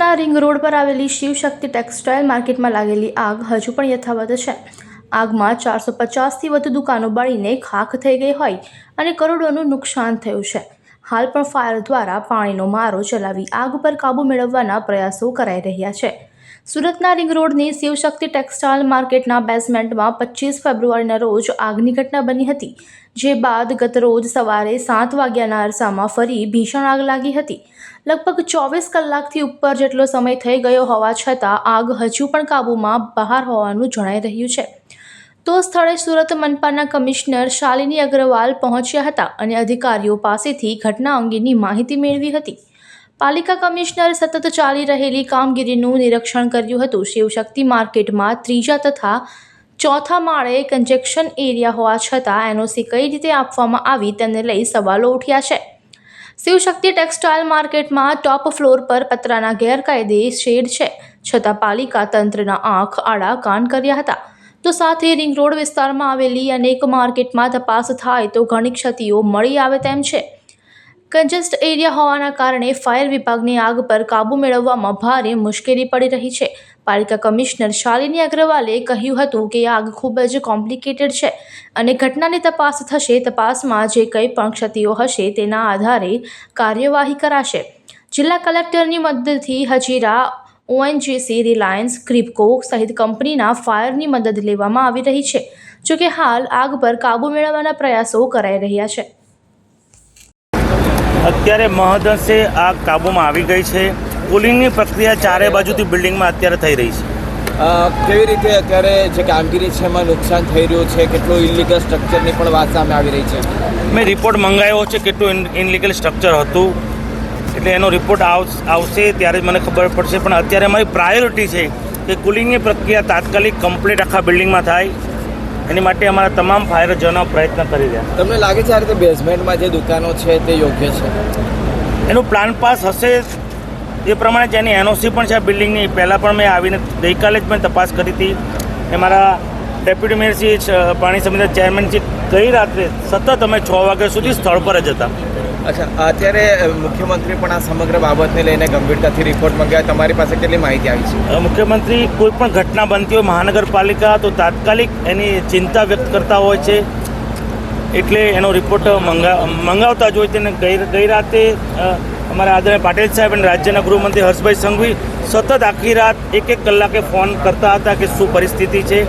ના ring road પર આવેલી શિવશક્તિ ટેક્સટાઇલ માર્કેટમાં લાગેલી આગ હજુ પણ યથાવત છે. આગમાં ચારસો પચાસથી વધુ દુકાનો બળીને ખાખ થઈ ગઈ હોય અને કરોડોનું નુકસાન થયું છે. હાલ પણ ફાયર દ્વારા પાણીનો મારો ચલાવી આગ પર કાબૂ મેળવવાના પ્રયાસો કરાઈ રહ્યા છે. સુરતના રિંગ રોડની શિવશક્તિ ટેક્સટાઇલ માર્કેટના બેઝમેન્ટમાં પચીસ ફેબ્રુઆરીના રોજ આગની ઘટના બની હતી, જે બાદ ગત રોજ સવારે સાત વાગ્યાના અરસામાં ફરી ભીષણ આગ લાગી હતી. લગભગ ચોવીસ કલાકથી ઉપર જેટલો સમય થઈ ગયો હોવા છતાં આગ હજુ પણ કાબૂમાં બહાર હોવાનું જણાઈ રહ્યું છે. તો સ્થળે સુરત મનપાના કમિશનર શાલિની અગ્રવાલ પહોંચ્યા હતા અને અધિકારીઓ પાસેથી ઘટના અંગેની માહિતી મેળવી હતી. પાલિકા કમિશનરે સતત ચાલી રહેલી કામગીરીનું નિરીક્ષણ કર્યું હતું. શિવશક્તિ માર્કેટમાં ત્રીજા તથા ચોથા માળે કન્જેક્શન એરિયા હોવા છતાં એનઓસી કઈ રીતે આપવામાં આવી તેને લઈ સવાલો ઉઠ્યા છે. શિવશક્તિ ટેક્સટાઇલ માર્કેટમાં ટોપ ફ્લોર પર પતરાના ગેરકાયદે શેડ છે. છતાં પાલિકા તંત્રના આંખ, આડા, કાન કર્યા હતા. તો સાથે રિંગ રોડ વિસ્તારમાં આવેલી અનેક માર્કેટમાં તપાસ થાય તો ઘણી ક્ષતિઓ મળી આવે તેમ છે. કન્જેસ્ટ એરિયા હોવાના કારણે ફાયર વિભાગની આગ પર કાબૂ મેળવવામાં ભારે મુશ્કેલી પડી રહી છે. પાલિકા કમિશનર શાલિની અગ્રવાલે કહ્યું હતું કે આગ ખૂબ જ કોમ્પ્લિકેટેડ છે અને ઘટનાની તપાસ થશે, તપાસમાં જે કંઈ પણ ક્ષતિઓ હશે તેના આધારે કાર્યવાહી કરાશે. જિલ્લા કલેક્ટરની મદદથી હજીરા ઓએનજીસી રિલાયન્સ, ક્રિપકો સહિત કંપનીના ફાયરની મદદ લેવામાં આવી રહી છે. જોકે હાલ આગ પર કાબુ મેળવવાના પ્રયાસો કરાઈ રહ્યા છે. અત્યારે મહદઅંશે આગ કાબૂમાં આવી ગઈ છે. કુલિંગની પ્રક્રિયા ચારે બાજુથી બિલ્ડિંગમાં અત્યારે થઈ રહી છે. કેવી રીતે અત્યારે જે કામગીરી છે એમાં નુકસાન થઈ રહ્યું છે? કેટલું ઇલીગલ સ્ટ્રક્ચરની પણ વાત સામે આવી રહી છે? મેં રિપોર્ટ મંગાવ્યો છે કેટલું ઇનલીગલ સ્ટ્રક્ચર હતું. એટલે એનો રિપોર્ટ આવ- આવશે ત્યારે જ મને ખબર પડશે. પણ અત્યારે મારી પ્રાયોરિટી છે કે કુલિંગની પ્રક્રિયા તાત્કાલિક કમ્પ્લીટ આખા બિલ્ડિંગમાં થાય. એની માટે અમારા તમામ ફાયર જવાનો પ્રયત્ન કરી રહ્યા. તમને લાગે છે આ રીતે બેઝમેન્ટમાં જે દુકાનો છે તે યોગ્ય છે? એનું પ્લાન પાસ હશે એ પ્રમાણે જેની એનઓસી પણ છે આ બિલ્ડિંગની પહેલાં પણ મેં આવીને ગઈકાલે જ મેં તપાસ કરી હતી. એ મારા ડેપ્યુટી મેયર શ્રી પાણી સમિતિના ચેરમેન શ્રી ગઈ રાત્રે સતત અમે છ વાગ્યા સુધી સ્થળ પર જ હતા. અચ્છા, અત્યારે મુખ્યમંત્રી પણ આ સમગ્ર બાબતને લઈને ગંભીરતાથી રિપોર્ટ મંગાવ્યા. તમારી પાસે કેટલી માહિતી આવી છે? મુખ્યમંત્રી, કોઈ પણ ઘટના બનતી હોય મહાનગરપાલિકા, તો તાત્કાલિક એની ચિંતા વ્યક્ત કરતા હોય છે. એટલે એનો રિપોર્ટ મંગા, મંગાવતા જ હોય તેને. ગઈ રાતે અમારા આદરણીય પાટીલ સાહેબ અને રાજ્યના ગૃહમંત્રી હર્ષભાઈ સંઘવી સતત આખી રાત એક એક કલાકે ફોન કરતા હતા કે શું પરિસ્થિતિ છે.